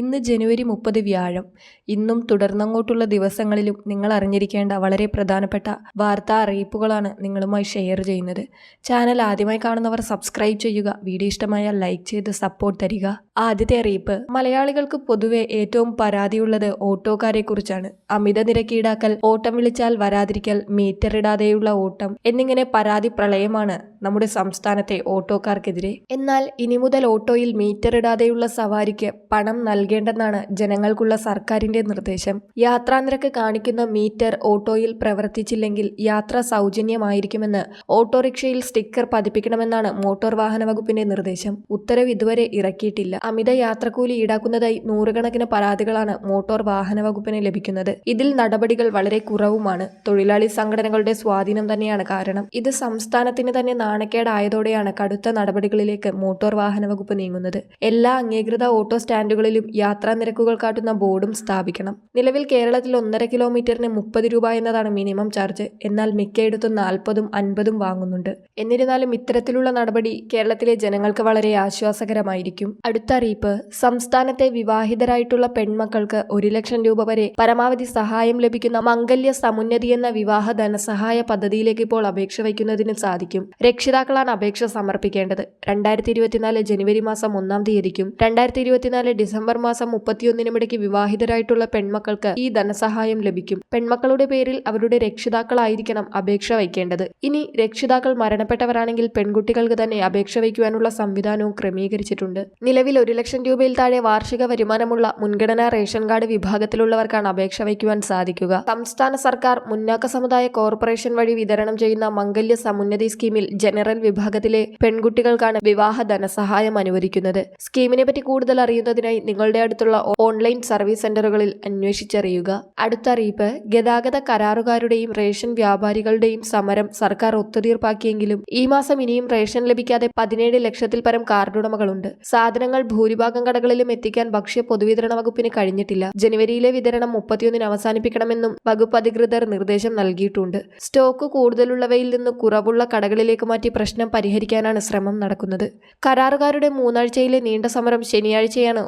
ഇന്ന് ജനുവരി മുപ്പത് വ്യാഴം. ഇന്നും തുടർന്നങ്ങോട്ടുള്ള ദിവസങ്ങളിലും നിങ്ങൾ അറിഞ്ഞിരിക്കേണ്ട വളരെ പ്രധാനപ്പെട്ട വാർത്താ അറിയിപ്പുകളാണ് നിങ്ങളുമായി ഷെയർ ചെയ്യുന്നത്. ചാനൽ ആദ്യമായി കാണുന്നവർ സബ്സ്ക്രൈബ് ചെയ്യുക വീഡിയോ ഇഷ്ടമായാൽ ലൈക്ക് ചെയ്ത് സപ്പോർട്ട് തരിക. ആദ്യത്തെ അറിയിപ്പ് മലയാളികൾക്ക് പൊതുവെ ഏറ്റവും പരാതിയുള്ളത് ഓട്ടോക്കാരെ കുറിച്ചാണ് അമിത നിരക്ക് ഈടാക്കൽ ഓട്ടം വിളിച്ചാൽ വരാതിരിക്കൽ മീറ്റർ ഇടാതെയുള്ള ഓട്ടം എന്നിങ്ങനെ പരാതി പ്രളയമാണ് നമ്മുടെ സംസ്ഥാനത്തെ ഓട്ടോക്കാർക്കെതിരെ. എന്നാൽ ഇനി മുതൽ ഓട്ടോയിൽ മീറ്റർ ഇടാതെയുള്ള സവാരിക്ക് പണം നൽകേണ്ടെന്നാണ് ജനങ്ങൾക്കുള്ള സർക്കാരിന്റെ നിർദ്ദേശം. യാത്രാനിരക്ക് കാണിക്കുന്ന മീറ്റർ ഓട്ടോയിൽ പ്രവർത്തിച്ചില്ലെങ്കിൽ യാത്ര സൗജന്യമായിരിക്കുമെന്ന് ഓട്ടോറിക്ഷയിൽ സ്റ്റിക്കർ പതിപ്പിക്കണമെന്നാണ് മോട്ടോർ വാഹന വകുപ്പിന്റെ നിർദ്ദേശം. ഉത്തരവ് ഇതുവരെ ഇറക്കിയിട്ടില്ല. അമിത യാത്രക്കൂലി ഈടാക്കുന്നതായി നൂറുകണക്കിന് പരാതികളാണ് മോട്ടോർ വാഹന വകുപ്പിന് ലഭിക്കുന്നത്. ഇതിൽ നടപടികൾ വളരെ കുറവുമാണ്. തൊഴിലാളി സംഘടനകളുടെ സ്വാധീനം തന്നെയാണ് കാരണം. ഇത് സംസ്ഥാനത്തിന് തന്നെ നാണക്കേടായതോടെയാണ് കടുത്ത നടപടികളിലേക്ക് മോട്ടോർ വാഹന വകുപ്പ് നീങ്ങുന്നത്. എല്ലാ അംഗീകൃത ഓട്ടോ സ്റ്റാൻഡുകളിലും യാത്രാ നിരക്കുകൾ കാട്ടുന്ന ബോർഡും സ്ഥാപിക്കണം. നിലവിൽ കേരളത്തിൽ ഒന്നര കിലോമീറ്ററിന് മുപ്പത് രൂപ എന്നതാണ് മിനിമം ചാർജ്. എന്നാൽ മിക്കയിടത്തും നാൽപ്പതും അൻപതും വാങ്ങുന്നുണ്ട്. എന്നിരുന്നാലും ഇത്തരത്തിലുള്ള നടപടി കേരളത്തിലെ ജനങ്ങൾക്ക് വളരെ ആശ്വാസകരമായിരിക്കും. അടുത്ത അറിയിപ്പ്. സംസ്ഥാനത്തെ വിവാഹിതരായിട്ടുള്ള പെൺമക്കൾക്ക് ഒരു ലക്ഷം രൂപ വരെ പരമാവധി സഹായം ലഭിക്കുന്ന മംഗല്യ സമുന്നതി എന്ന വിവാഹ ധനസഹായ പദ്ധതിയിലേക്ക് ഇപ്പോൾ അപേക്ഷ വയ്ക്കുന്നതിന് സാധിക്കും. രക്ഷിതാക്കളാണ് അപേക്ഷ സമർപ്പിക്കേണ്ടത്. രണ്ടായിരത്തി ഇരുപത്തിനാല് ജനുവരി മാസം ഒന്നാം തീയതിക്കും രണ്ടായിരത്തി ഇരുപത്തിനാല് ഡിസംബർ മാസം മുപ്പത്തിയൊന്നിനും ഇടയ്ക്ക് വിവാഹിതരായിട്ടുള്ള പെൺമക്കൾക്ക് ഈ ധനസഹായം ലഭിക്കും. പെൺമക്കളുടെ പേരിൽ അവരുടെ രക്ഷിതാക്കളായിരിക്കണം അപേക്ഷ വയ്ക്കേണ്ടത്. ഇനി രക്ഷിതാക്കൾ മരണപ്പെട്ടവരാണെങ്കിൽ പെൺകുട്ടികൾക്ക് തന്നെ അപേക്ഷ വയ്ക്കുവാനുള്ള സംവിധാനവും ക്രമീകരിച്ചിട്ടുണ്ട്. നിലവിൽ ഒരു ലക്ഷം രൂപയിൽ താഴെ വാർഷിക വരുമാനമുള്ള മുൻഗണനാ റേഷൻ കാർഡ് വിഭാഗത്തിലുള്ളവർക്കാണ് അപേക്ഷ വയ്ക്കുവാൻ സാധിക്കുക. സംസ്ഥാന സർക്കാർ മുന്നാക്ക സമുദായ കോർപ്പറേഷൻ വഴി വിതരണം ചെയ്യുന്ന മംഗല്യ സമുന്നതി സ്കീമിൽ ജനറൽ വിഭാഗത്തിലെ പെൺകുട്ടികൾക്കാണ് വിവാഹ ധനസഹായം അനുവദിക്കുന്നത്. സ്കീമിനെ പറ്റി കൂടുതൽ അറിയുന്നതിനായി നിങ്ങളുടെ അടുത്തുള്ള ഓൺലൈൻ സർവീസ് സെന്ററുകളിൽ അന്വേഷിച്ചറിയുക. അടുത്ത അറിയിപ്പ് ഗതാഗത കരാറുകാരുടെയും റേഷൻ വ്യാപാരികളുടെയും സമരം സർക്കാർ ഒത്തുതീർപ്പാക്കിയെങ്കിലും ഈ മാസം ഇനിയും റേഷൻ ലഭിക്കാതെ പതിനേഴ് ലക്ഷത്തിൽ പരം കാർഡുടമകളുണ്ട്. സാധനങ്ങൾ ഭൂരിഭാഗം കടകളിലും എത്തിക്കാൻ ഭക്ഷ്യ പൊതുവിതരണ വകുപ്പിന് കഴിഞ്ഞിട്ടില്ല. ജനുവരിയിലെ വിതരണം മുപ്പത്തിയൊന്നിന് അവസാനിപ്പിക്കണമെന്നും വകുപ്പ് അധികൃതർ നിർദ്ദേശം നൽകിയിട്ടുണ്ട്. സ്റ്റോക്ക് കൂടുതലുള്ളവയിൽ നിന്ന് കുറവുള്ള കടകളിലേക്ക് മാറ്റി പ്രശ്നം പരിഹരിക്കാനാണ് ശ്രമം നടക്കുന്നത്. കരാറുകാരുടെ മൂന്നാഴ്ചയിലെ നീണ്ട സമരം ശനിയാഴ്ചയാണ്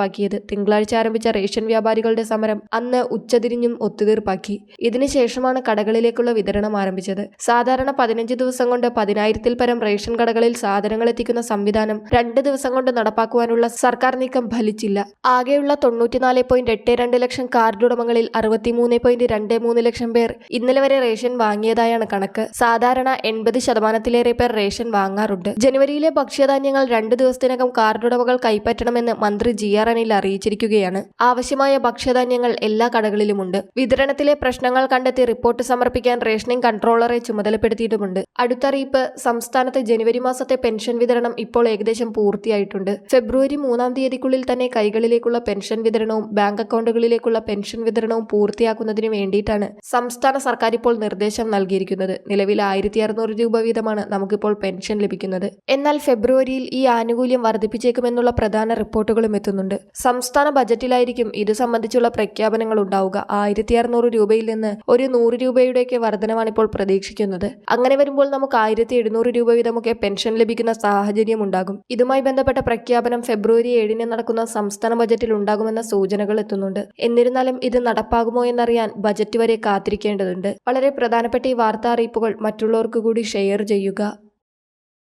ഒത്തുതീർപ്പാക്കിയത് തിങ്കളാഴ്ച ആരംഭിച്ച റേഷൻ വ്യാപാരികളുടെ സമരം അന്ന് ഉച്ചതിരിഞ്ഞും ഒത്തുതീർപ്പാക്കി. ഇതിനുശേഷമാണ് കടകളിലേക്കുള്ള വിതരണം ആരംഭിച്ചത്. സാധാരണ പതിനഞ്ച് ദിവസം കൊണ്ട് പതിനായിരത്തിൽ പരം റേഷൻ കടകളിൽ സാധനങ്ങൾ എത്തിക്കുന്ന സംവിധാനം രണ്ട് ദിവസം കൊണ്ട് നടപ്പാക്കുവാനുള്ള സർക്കാർ നീക്കം ഫലിച്ചില്ല. ആകെയുള്ള തൊണ്ണൂറ്റിനാല് പോയിന്റ് എട്ട് രണ്ട് ലക്ഷം കാർഡ് ഉടമകളിൽ അറുപത്തിമൂന്ന് പോയിന്റ് രണ്ട് മൂന്ന് ലക്ഷം പേർ ഇന്നലെ വരെ റേഷൻ വാങ്ങിയതായാണ് കണക്ക്. സാധാരണ എൺപത് ശതമാനത്തിലേറെ പേർ റേഷൻ വാങ്ങാറുണ്ട്. ജനുവരിയിലെ ഭക്ഷ്യധാന്യങ്ങൾ രണ്ട് ദിവസത്തിനകം കാർഡ് ഉടമകൾ കൈപ്പറ്റണമെന്ന് മന്ത്രി ജി ആർ അനിൽ അറിയിച്ചിരിക്കുകയാണ്. ആവശ്യമായ ഭക്ഷ്യധാന്യങ്ങൾ എല്ലാ കടകളിലുമുണ്ട്. വിതരണത്തിലെ പ്രശ്നങ്ങൾ കണ്ടെത്തി റിപ്പോർട്ട് സമർപ്പിക്കാൻ റേഷനിംഗ് കൺട്രോളറെ ചുമതലപ്പെടുത്തിയിട്ടുമുണ്ട്. അടുത്തറിയിപ്പ് സംസ്ഥാനത്ത് ജനുവരി മാസത്തെ പെൻഷൻ വിതരണം ഇപ്പോൾ ഏകദേശം പൂർത്തിയായിട്ടുണ്ട്. ഫെബ്രുവരി മൂന്നാം തീയതിക്കുള്ളിൽ തന്നെ കൈകളിലേക്കുള്ള പെൻഷൻ വിതരണവും ബാങ്ക് അക്കൗണ്ടുകളിലേക്കുള്ള പെൻഷൻ വിതരണവും പൂർത്തിയാക്കുന്നതിന് വേണ്ടിയിട്ടാണ് സംസ്ഥാന സർക്കാർ ഇപ്പോൾ നിർദ്ദേശം നൽകിയിരിക്കുന്നത്. നിലവിൽ ആയിരത്തി അറുന്നൂറ് രൂപ വീതമാണ് നമുക്കിപ്പോൾ പെൻഷൻ ലഭിക്കുന്നത്. എന്നാൽ ഫെബ്രുവരിയിൽ ഈ ആനുകൂല്യം വർദ്ധിപ്പിച്ചേക്കുമെന്നുള്ള പ്രധാന റിപ്പോർട്ടുകളും എത്തുന്നുണ്ട്. സംസ്ഥാന ബജറ്റിലായിരിക്കും ഇത് സംബന്ധിച്ചുള്ള പ്രഖ്യാപനങ്ങൾ ഉണ്ടാവുക. ആയിരത്തി അറുന്നൂറ് രൂപയിൽ നിന്ന് ഒരു നൂറ് രൂപയുടെയൊക്കെ വർധനമാണ് ഇപ്പോൾ പ്രതീക്ഷിക്കുന്നത്. അങ്ങനെ വരുമ്പോൾ നമുക്ക് ആയിരത്തി എഴുന്നൂറ് രൂപ വീതമൊക്കെ പെൻഷൻ ലഭിക്കുന്ന സാഹചര്യം ഉണ്ടാകും. ഇതുമായി ബന്ധപ്പെട്ട പ്രഖ്യാപനം ഫെബ്രുവരി ഏഴിന് നടക്കുന്ന സംസ്ഥാന ബജറ്റിൽ ഉണ്ടാകുമെന്ന സൂചനകൾ എത്തുന്നുണ്ട്. എന്നിരുന്നാലും ഇത് നടപ്പാകുമോ എന്നറിയാൻ ബജറ്റ് വരെ കാത്തിരിക്കേണ്ടതുണ്ട്. വളരെ പ്രധാനപ്പെട്ട ഈ വാർത്താ അറിയിപ്പുകൾ മറ്റുള്ളവർക്ക് കൂടി ഷെയർ ചെയ്യുക.